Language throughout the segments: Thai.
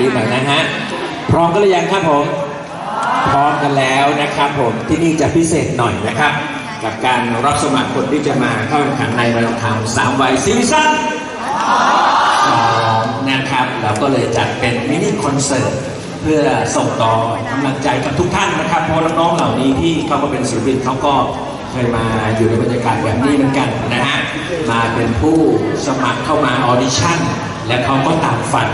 ดีหน่อยนะฮะ พร้อมกันหรือยังครับผม พร้อมกันแล้วนะครับผม ที่นี่จะพิเศษหน่อยนะครับ กับการรับสมัครคนที่จะมาเข้าแข่งขันในระดับทางสามวัยซีซั่นสองนะครับ เราก็เลยจัดเป็นมินิคอนเสิร์ตเพื่อส่งต่อกำลังใจกับทุกท่านนะครับ เพราะน้องๆเหล่านี้ที่เข้ามาเป็นศิลปินเขาก็เคยมาอยู่ในบรรยากาศแบบนี้เหมือนกันนะฮะ มาเป็นผู้สมัครเข้ามาออดิชั่น และเขาก็ตามฝัน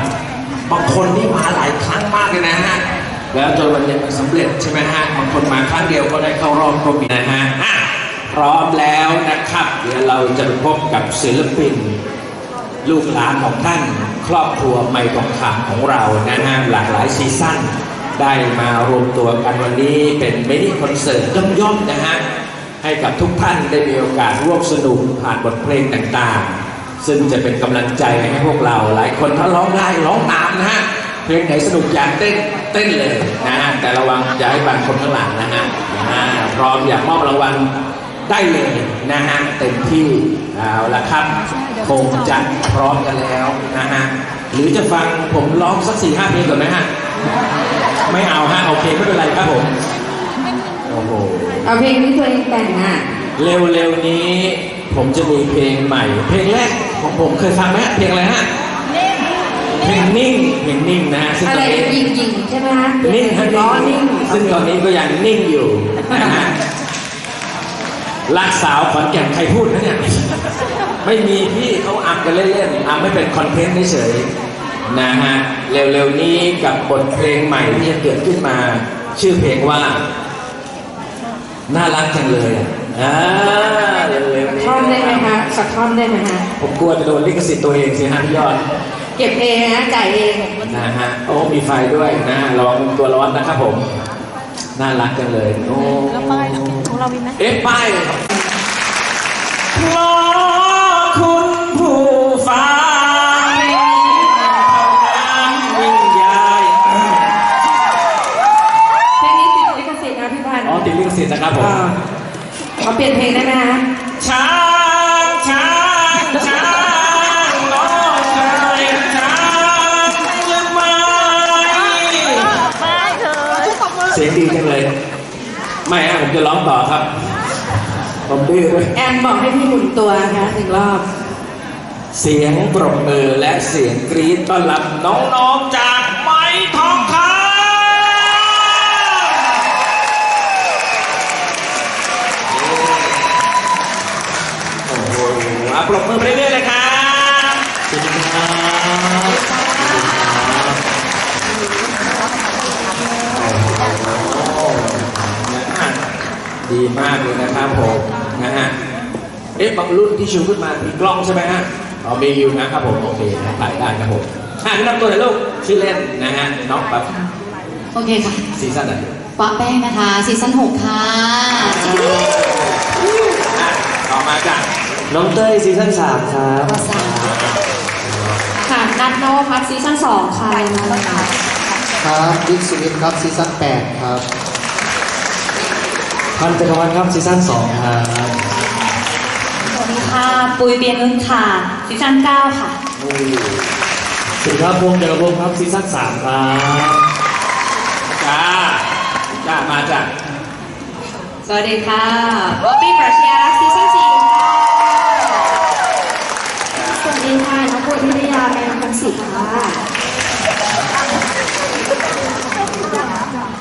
บางคนนี่มาหลายครั้งมากเลยนะฮะ แล้วจนวันนี้มันสำเร็จใช่ไหมฮะ บางคนมาครั้งเดียวก็ได้เข้ารอบก็มีนะฮะพร้อมแล้วนะครับ เดี๋ยวเราจะไปพบกับศิลปิน ลูกหลานของท่าน ครอบครัวไม่ทองคำของเรานะฮะหลากหลายซีซั่นได้มารวมตัวกันวันนี้เป็นมินิคอนเสิร์ตย่อมๆนะฮะให้กับทุกท่านได้มีโอกาสร่วมสนุกผ่านบทเพลงต่างๆ ซึ่งจะเป็นกำลังใจให้พวกเราหลายคนถ้าร้องได้ร้องตามนะฮะเพลงไหนสนุกอยากเต้นเต้นเลยนะฮะแต่ระวังอย่าให้บางคนข้างหลังนะฮะอ่าพร้อมอยากมอบรางวัลได้เลยนะฮะเต็มที่เอาละครับคงจะพร้อมกันแล้วนะฮะหรือจะฟังผมร้องสักสี่ห้าเพลงก่อนไหมฮะไม่เอาฮะโอเคไม่เป็นไรครับผมโอ้โหเอาเพลงที่ตัวเองแต่งอะเร็วๆนี้ผมจะมีเพลงใหม่ เพลงแรก ของผมเคยฟังไหมฮะเพลงอะไรฮะเพลงนิ่งเพลงนิ่งนะฮะซึ่งอะตไรอนนี้ยิงยิงๆใช่ไหมฮะนิ่งฮะล้อนิ่งซึ่งตอนนี้ก็ยังนิ่งอยู่นะฮะลากสาวขอนแก่นใครพูดนะเนี่ยไม่มีพี่เขาอัดกันเล่นๆอัดไม่เป็นคอนเทนต์เฉยๆนะฮะเร็วๆนี้กับบทเพลงใหม่ที่จะเกิดขึ้นมา ชื่อเพลงว่า น่ารักจังเลยอะ อ่าเร็วๆนี้ท่อนได้ไหมคะสักท่อนได้ไหมฮะผมกลัวจะโดนลิขสิทธิ์ตัวเองสิฮะพี่ยอด เก็บเองนะจ่ายเองนะฮะโอ้มีไฟด้วยนะฮะลองตัวร้อนนะครับผมน่ารักจังเลยโอ้แล้วป้ายของเรามีไหมเอ๊ะป้ายเพราะคุณ เปลี่ยนเพลงได้ไหมฮะช้างช้างช้างน้องชายช้างจะไหมไม่เธอตบมือเสียงดีจังเลย ไม่ฮะผมจะร้องต่อครับ ผมดื้อด้วยแอมบอกให้พี่หมุนตัวนะคะหนึ่งรอบ เสียงปรบมือและเสียงกรี๊ดต้อนรับน้องๆจา ปรบมือไปเรื่อยๆเลยครับขอบคุณครับดีมากเลยนะครับผมนะฮะ เอ๊ะบางรุ่นที่ชูขึ้นมามีกล้องใช่ไหมฮะอ๋อมีอยู่นะครับผมโอเคถ่ายได้ครับผมอ่าแนะนำตัวหน่อยลูกชื่อเล่นนะฮะน้องแบบโอเคค่ะซีซั่นไหนปะแป้งนะคะซีซั่น6ค่ะอะต่อมาจ้ะ น้องเต้ยซีซั่นสามครับก็สามค่ะนัดนวพัฒน์ซีซั่นสองค่ะครับบิ๊กสุวิทย์ครับซีซั่น8ครับพันจักรวรรดิครับซีซั่นสองครับสวัสดีค่ะ ปุยเบียงเอิงค่ะซีซั่น9ค่ะสวัสดีครับพงษ์จักรพงศ์ครับซีซั่นสามครับจ้าจ้ามาจ้ะสวัสดีค่ะบ๊อบบี้ปรัชญารักษ์ซีซั่นสี่ค่ะสวัสดีค่ะ น้องปุ้ยพิท ยาแมนคำสิทธิ์ค่ะ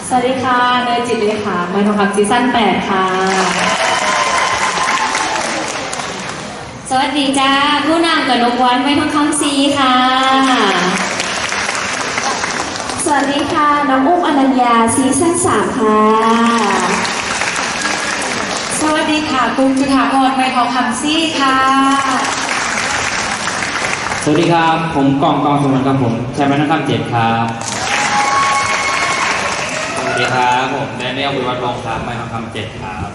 สวัสดีค่ะเนยจิตเลขาเมย์ทองคำซีซั่น8ค่ะ สวัสดีจ้า ผู้นำกับนกวันไว้ทองคำซีค่ะ สวัสดีค่ะ น้องอุ้มอนัญญาซีซั่นสามค่ะ สวัสดีค่ะกุ้งจุฑาพรเมย์ทองคำซี่ค่ะ สวัสดีครับ ผมกองกองสมุนครับผมชัยมันนะครับเจ็ดครับสวัสดีครับผมแดเนียลวิวัฒน์วงศ์ครับไม่ทองคำเจ็ดครับ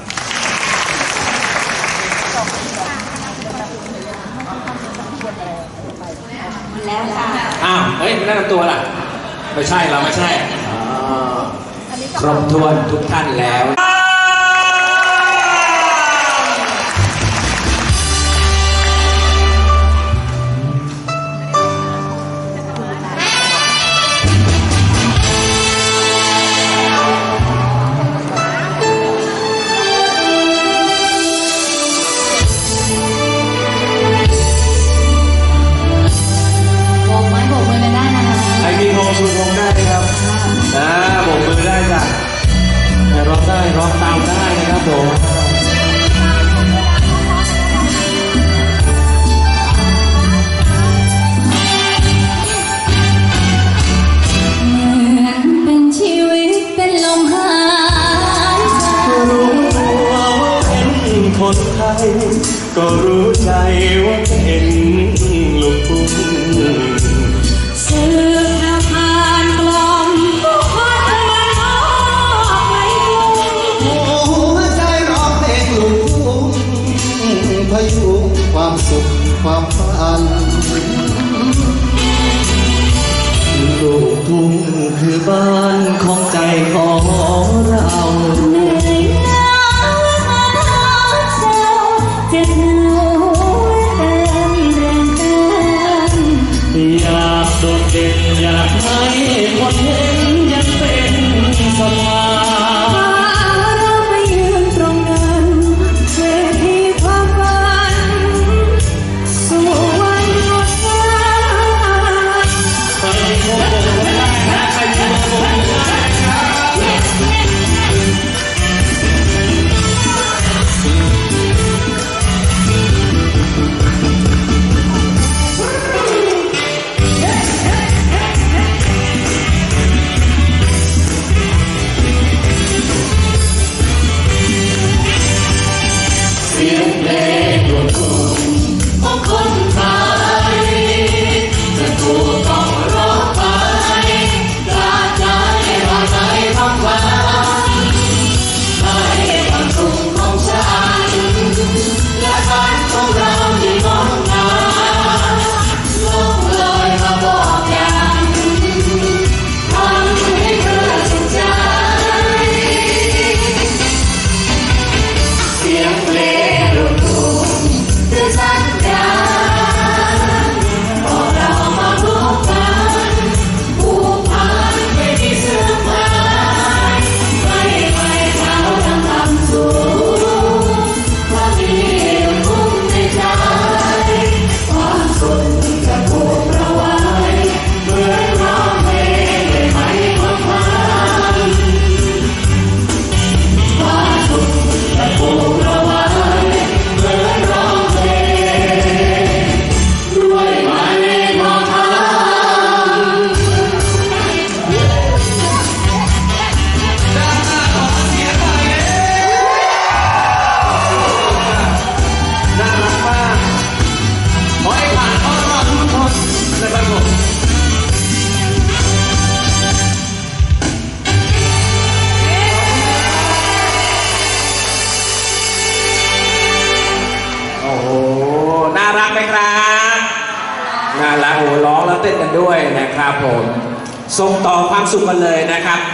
แล้วค่ะอ้าวเฮ้ยไม่แนะนำตัวล่ะ ไม่ใช่เราไม่ใช่อ๋อครบถ้วนทุกท่านแล้ว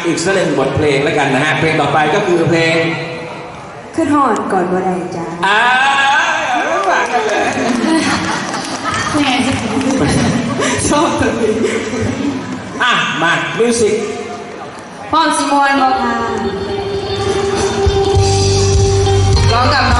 อีกสักหนึ่งบทเพลงแล้วกันนะฮะ เพลงต่อไปก็คือเพลงขึ้นหอดก่อนบ่ได้จ้าอ่าระหว่างกันเลยแหมชอบตัวอะ มามิวสิกพร้อมสิมวนบอกค่ร้องกับ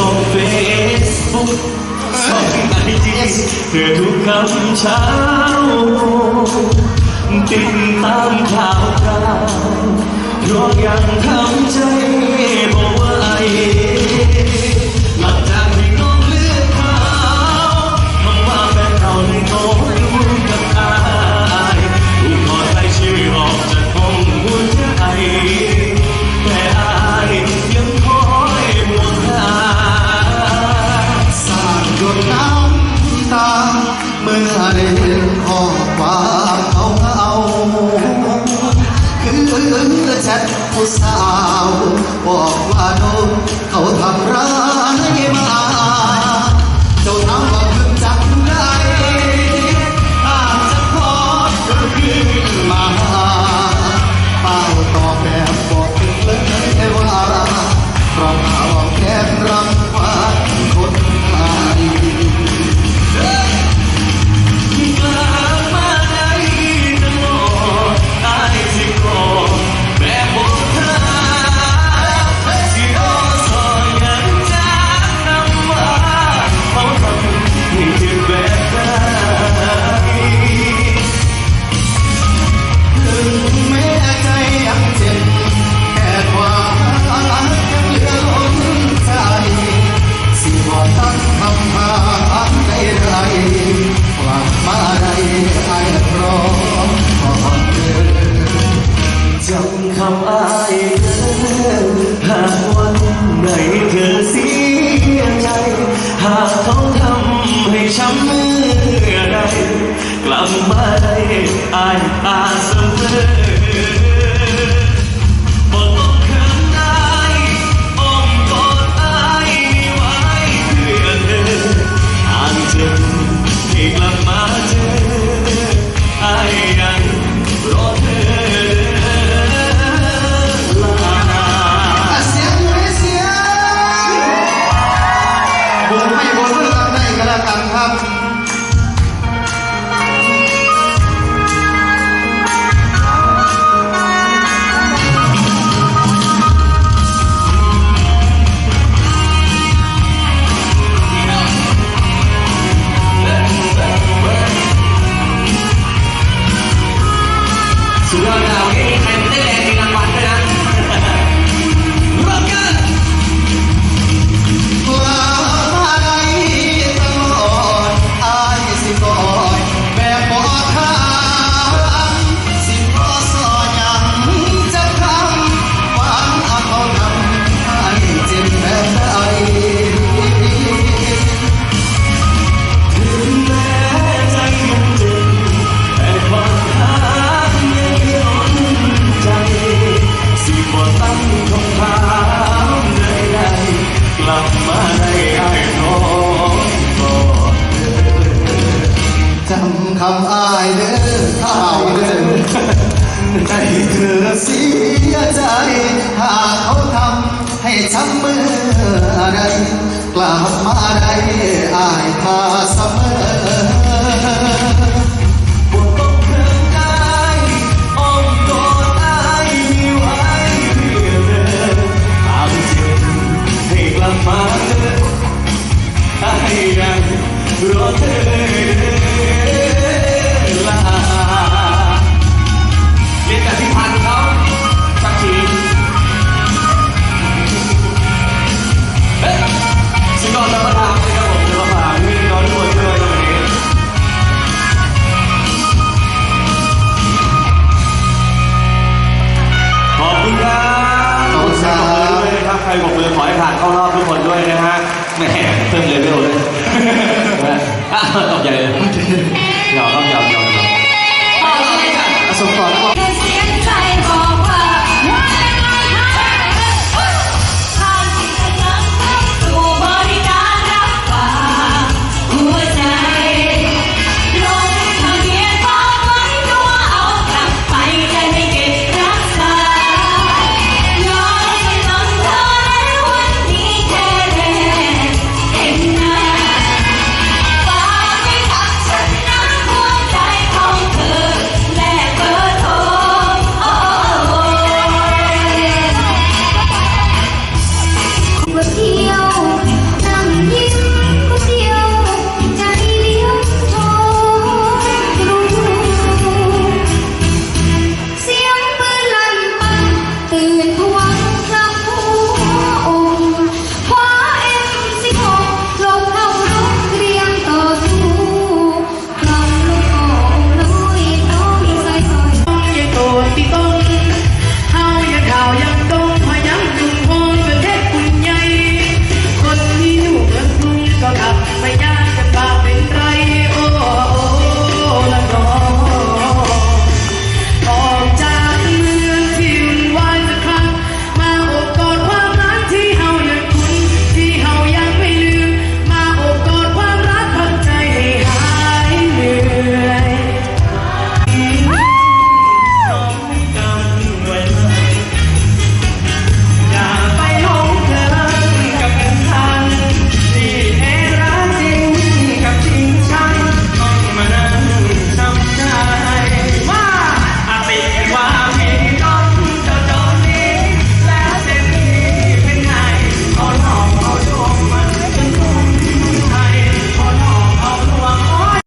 ส่งเฟซบุ๊กส่งไอจีเพื่อทุกคำเช้าติดตามข่าวคราวเพราะยังทำใจบอกว่าไอ hạ thấu thăm người trăm người đây làm mai ai ta sớm thương